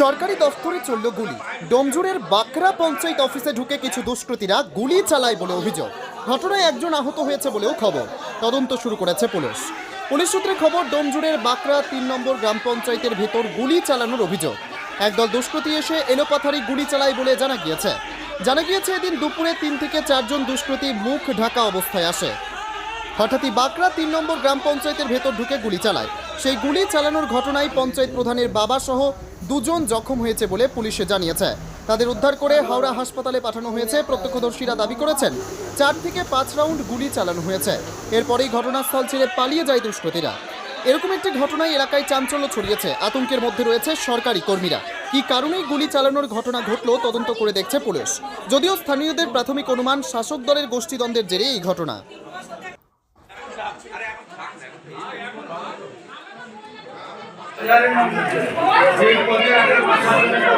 সরকারি দফতরে চলল গুলি। ডোমজুড়ের বাকরা পঞ্চায়েত অফিসে ঢুকে কিছু দুষ্কৃতীরা গুলি চালায় বলে অভিযোগ। ঘটনায় একজন আহত হয়েছে বলেও খবর। তদন্ত শুরু করেছে পুলিশ। পুলিশ সূত্রে খবর ডোমজুড়ের বাকরা তিন নম্বর গ্রাম পঞ্চায়েতের ভেতর গুলি চালানোর অভিযোগ। একদল দুষ্কৃতী এসে এলোপাথারি গুলি চালায় বলে জানা গিয়েছে। জানা গিয়েছে, এদিন দুপুরে তিন থেকে চারজন দুষ্কৃতী মুখ ঢাকা অবস্থায় আসে। হঠাৎই বাকরা তিন নম্বর গ্রাম পঞ্চায়েতের ভেতর ঢুকে গুলি চালায়। সেই গুলি চালানোর ঘটনায় পঞ্চায়েত প্রধানের বাবা সহ দুজন জখম হয়েছে বলে পুলিশে জানিয়েছে। তাদের উদ্ধার করে হাওড়া হাসপাতালে পাঠানো হয়েছে, প্রত্যক্ষদর্শীরা দাবি করেছেন, চার থেকে পাঁচ রাউন্ড গুলি চালানো হয়েছে। এরপরেই ঘটনাস্থল ছেড়ে পালিয়ে যায় দুষ্কৃতীরা। এরকম একটি ঘটনায় এলাকায় চাঞ্চল্য ছড়িয়েছে, আতঙ্কের মধ্যে রয়েছে সরকারি কর্মীরা। কি কারণেই গুলি চালানোর ঘটনা ঘটল তদন্ত করে দেখছে পুলিশ। যদিও স্থানীয়দের প্রাথমিক অনুমান, শাসক দলের গোষ্ঠীদ্বন্দ্বের জেরে এই ঘটনা। যে পদে আমরা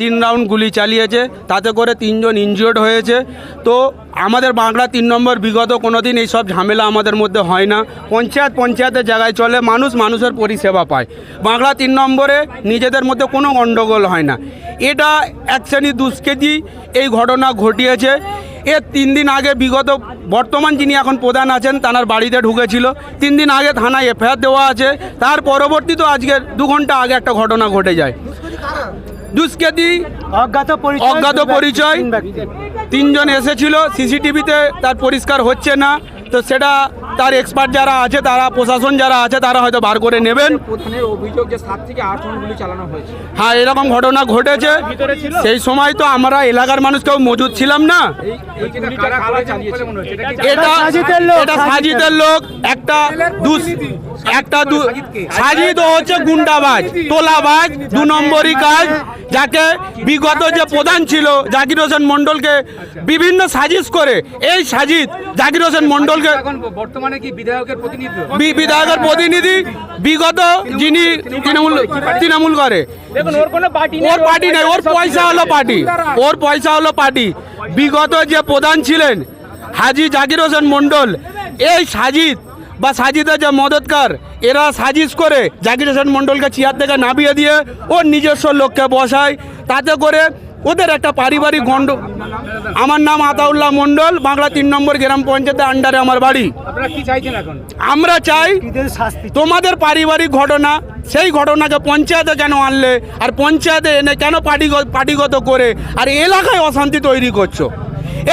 তিন রাউন্ড গুলি চালিয়েছে, তাতে করে তিনজন ইনজিওর্ড হয়েছে। তো আমাদের বাংলা তিন নম্বর বিগত কোনো দিন এইসব ঝামেলা আমাদের মধ্যে হয় না। পঞ্চায়েত পঞ্চায়েতের জায়গায় চলে মানুষ মানুষের পরিষেবা পায়। বাংলা তিন নম্বরে নিজেদের মধ্যে কোনো গণ্ডগোল হয় না। এটা এক শ্রেণির দুষ্কৃতী, এই ঘটনা ঘটিয়েছে। এর তিন দিন আগে বিগত বর্তমান যিনি এখন প্রধান আছেন তার বাড়িতে ঢুকেছিল। তিন দিন আগে থানায় এফআইআর দেওয়া আছে। তার পরবর্তী তো আজকে দু ঘণ্টা আগে একটা ঘটনা ঘটে যায়। দুষ্কৃতি অজ্ঞাত পরিচয় অজ্ঞাত পরিচয়। তিনজন এসেছিল সিসিটিভিতে তার পরিষ্কার হচ্ছে না। তো সেটা তার এক্সপার্ট যারা আছে তারা প্রশাসন যারা আছে তারা হয়তো বার করে নেবেন। প্রধানের অভিযোগ যে সাত থেকে আট গুলি চালানো হয়েছে। হ্যাঁ এরকম ঘটনা ঘটেছে। সেই সময় তো আমরা এলাকার মানুষ কেউ মজুদ ছিলাম না। এটা সাজিতের এটা সাজিদের লোক, এটা সাজিদের লোক। একটা একটা দু সাজিদ ও হচ্ছে গুন্ডাবাজ তোলাবাজ দু নম্বরই কাজ যাকে বিগত যে প্রধান ছিল জাকির হোসেন মন্ডলকে বিভিন্ন সাজিশ করে এই সাজিদ জাকির হোসেন মন্ডলকে বর্তমানে কি বিধায়কের প্রতিনিধি? বিধায়কের প্রতিনিধি বিগত যিনি তৃণমূল তৃণমূল করে। ওর পার্টি ওর পার্টি নেই ওর পয়সা হলো পার্টি ওর পয়সা হলো পার্টি। বিগত যে প্রধান ছিলেন হাজি জাকির হোসেন মন্ডল এই সাজিদ বা সাজিদের যে মদতকার এরা সাজিশ করে জাকির হোসেন মন্ডলকে চেয়ার থেকে নামিয়ে দিয়ে ওর নিজস্ব লোককে বসায়। তাতে করে ওদের একটা পারিবারিক গণ্ড আমার নাম আতাউল্লাহ মন্ডল বাংলা তিন নম্বর গ্রাম পঞ্চায়েতের আন্ডারে আমার বাড়ি। আমরা চাই তোমাদের পারিবারিক ঘটনা সেই ঘটনাকে পঞ্চায়েতে কেন আনলে? আর পঞ্চায়েতে এনে কেন পার্টিগত পার্টিগত করে? আর এলাকায় অশান্তি তৈরি করছ?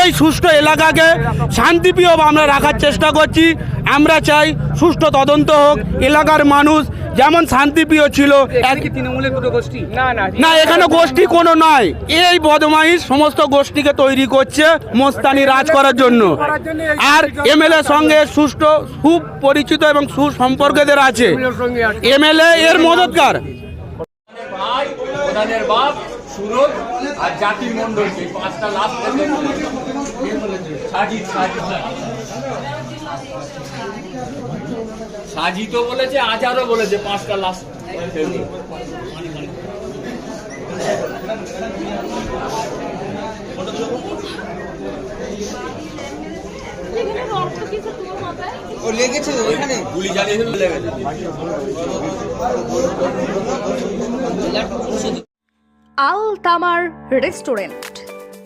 এই সুষ্ঠু এলাকাকে শান্তিপ্রিয় আমরা রাখার চেষ্টা করছি। আমরা চাই সুষ্ঠু তদন্ত হোক। এলাকার মানুষ যেমন শান্তিপ্রিয় ছিল না না না এখানে গোষ্ঠী কোনো নয় এই বদমাইশ সমস্ত গোষ্ঠীকে তৈরি করছে মোস্তানি রাজ করার জন্য। আর এমএলএ সঙ্গে সুষ্ঠু সুপরিচিত এবং সুসম্পর্কদের আছে। এমএলএ এর মদতকার। প্রধানের বাপ সুরজ আর জাতির মন্ডল পাঁচটা লাশ। সাজিদ সাজিদ বলেছে আজারও বলেছে পাঁচটা গুলি চালিয়েছে লেগেছে। আল তামার রেস্টুরেন্ট।